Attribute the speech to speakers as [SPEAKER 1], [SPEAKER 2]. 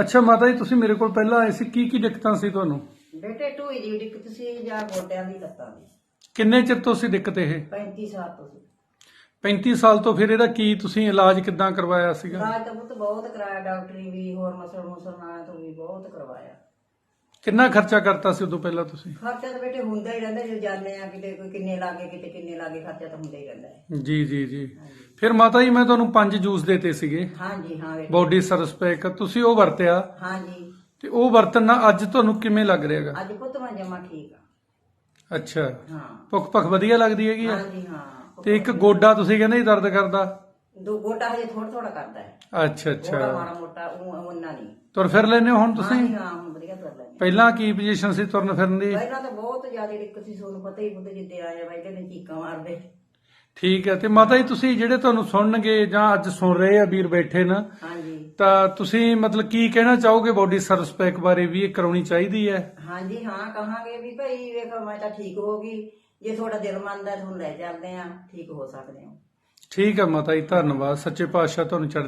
[SPEAKER 1] ਅੱਛਾ ਮਾਤਾ ਜੀ ਤੁਸੀਂ ਮੇਰੇ ਕੋਲ ਪਹਿਲਾਂ ਆਏ ਸੀ। ਕੀ ਕੀ ਦਿੱਕਤਾਂ ਸੀ ਤੁਹਾਨੂੰ?
[SPEAKER 2] ਬੇਟੇ ਢੂਈ ਦੀ ਦਿੱਕਤ ਸੀ ਜਾਂ ਗੋਡਿਆਂ ਦੀ ਲੱਤਾਂ ਦੀ।
[SPEAKER 1] ਕਿੰਨੇ ਚਿਰ ਤੋਂ ਸੀ ਦਿੱਕਤ ਇਹ?
[SPEAKER 2] 35 ਸਾਲ ਤੋਂ ਸੀ।
[SPEAKER 1] 35 ਸਾਲ ਤੋਂ ਫਿਰ ਇਹਦਾ ਕੀ ਤੁਸੀਂ ਇਲਾਜ ਕਿੱਦਾਂ ਕਰਵਾਇਆ ਸੀਗਾ?
[SPEAKER 2] ਇਲਾਜ ਤਾਂ ਪੁੱਤ ਬਹੁਤ ਕਰਾਇਆ ਡਾਕਟਰੀ ਵੀ ਹੋਰ ਮਸਲ ਮੁਸਲ ਨਾਲ ਤੋਂ ਵੀ ਬਹੁਤ ਕਰਵਾਇਆ।
[SPEAKER 1] ਕਿੰਨਾ ਖਰਚਾ ਕਰਤਾ ਸੀ ਉਦੋਂ ਪਹਿਲਾਂ ਤੁਸੀਂ?
[SPEAKER 2] ਖਰਚਾ ਤਾਂ ਬੇਟੇ ਹੁੰਦਾ ਹੀ ਰਹਿੰਦਾ ਜੇ ਜਾਂਦੇ ਆ ਕਿਤੇ ਕੋਈ ਕਿੰਨੇ ਲਾਗੇ ਕਿਤੇ ਕਿੰਨੇ ਲਾਗੇ ਖਰਚਾ ਤਾਂ ਹੁੰਦਾ ਹੀ ਰਹਿੰਦਾ ਹੈ।
[SPEAKER 1] ਜੀ ਜੀ ਜੀ। ਫਿਰ ਮਾਤਾ ਜੀ ਮੈਂ ਤੁਹਾਨੂੰ ਪੰਜ ਜੂਸ ਦੇਤੇ ਸੀਗੇ।
[SPEAKER 2] ਹਾਂਜੀ ਹਾਂ ਬੇਟੇ।
[SPEAKER 1] ਬਾਡੀ ਸਰਸ ਪੈਕ ਤੁਸੀਂ ਉਹ ਵਰਤਿਆ?
[SPEAKER 2] ਹਾਂਜੀ।
[SPEAKER 1] ਤੇ ਉਹ ਵਰਤਨ ਨਾਲ ਅੱਜ ਤੁਹਾਨੂੰ ਕਿਵੇਂ ਲੱਗ ਰਿਹਾਗਾ
[SPEAKER 2] ਅੱਜ ਪੁੱਤ ਮੈਂ ਜਮਾ ਠੀਕ ਆ।
[SPEAKER 1] ਅੱਛਾ।
[SPEAKER 2] ਹਾਂ।
[SPEAKER 1] ਭੁੱਖ ਭੱਖ ਵਧੀਆ ਲੱਗਦੀ ਹੈਗੀ ਆ?
[SPEAKER 2] ਹਾਂਜੀ ਹਾਂ।
[SPEAKER 1] ਤੇ ਇੱਕ ਗੋਡਾ ਤੁਸੀਂ ਕਹਿੰਦੇ ਸੀ ਦਰਦ ਕਰਦਾ?
[SPEAKER 2] ਦੋ ਗੋਡਾ ਹਜੇ ਥੋੜਾ ਥੋੜਾ ਕਰਦਾ ਹੈ।
[SPEAKER 1] ਅੱਛਾ ਅੱਛਾ।
[SPEAKER 2] ਮਾੜਾ ਮੋਟਾ ਉਹ ਉਹਨਾਂ ਨਹੀਂ।
[SPEAKER 1] ਤੁਰ ਫਿਰ ਲੈਨੇ ਹੋ ਹੁਣ ਤੁਸੀਂ?
[SPEAKER 2] ਹਾਂਜੀ ਹਾਂ ਹੁਣ ਵਧੀਆ ਕਰ ਲੈਂਦੇ
[SPEAKER 1] ਪਹਿਲਾਂ ਕੀ ਪੋਜੀਸ਼ਨ ਸੀ ਤੁਰਨ ਫਿਰਨ ਦੀ?
[SPEAKER 2] ਪਹਿਲਾਂ ਤਾਂ ਬਹੁਤ ਜ਼ਿਆਦਾ ਦਿੱਕਤ ਸੀ ਤੁਹਾਨੂੰ ਪਤਾ ਹੀ ਬੁੱਧ ਜਿੱਤੇ ਆਏ ਵੈਦੇ ਨੇ ਚੀਕਾਂ ਮਾਰਦੇ।
[SPEAKER 1] ਠੀਕ ਹੈ ਤੇ ਮਾਤਾ ਜੀ ਤੁਸੀਂ ਜਿਹੜੇ ਤੁਹਾਨੂੰ ਸੁਣਨਗੇ ਜਾਂ ਅੱਜ ਸੁਣ ਰਹੇ ਆ ਵੀਰ ਬੈਠੇ ਨਾ
[SPEAKER 2] ਹਾਂਜੀ।
[SPEAKER 1] ਤਾਂ ਤੁਸੀਂ ਮਤਲਬ ਕੀ ਕਹਿਣਾ ਚਾਹੋਗੇ ਬਾਡੀ ਸਰਵਿਸ ਪੈਕ ਬਾਰੇ ਵੀ ਇਹ ਕਰਾਉਣੀ ਚਾਹੀਦੀ ਹੈ?
[SPEAKER 2] ਹਾਂਜੀ ਹਾਂ ਕਹਾਂਗੇ ਵੀ ਭਾਈ ਵੇਖੋ ਮੈਂ ਤਾਂ ਠੀਕ ਹੋ ਗਈ। ਜੇ ਤੁਹਾਡਾ ਦਿਲ ਮੰਨਦਾ ਤੁਹਾਨੂੰ ਲੈ ਚੱਲਦੇ ਆ ਠੀਕ ਹੋ ਸਕਦੇ ਹੋ।
[SPEAKER 1] ਠੀਕ ਹੈ ਮਾਤਾ ਜੀ ਧੰਨਵਾਦ ਸੱਚੇ ਪਾਤਸ਼ਾਹ ਤੁਹਾਨੂੰ ਚੜ੍ਹ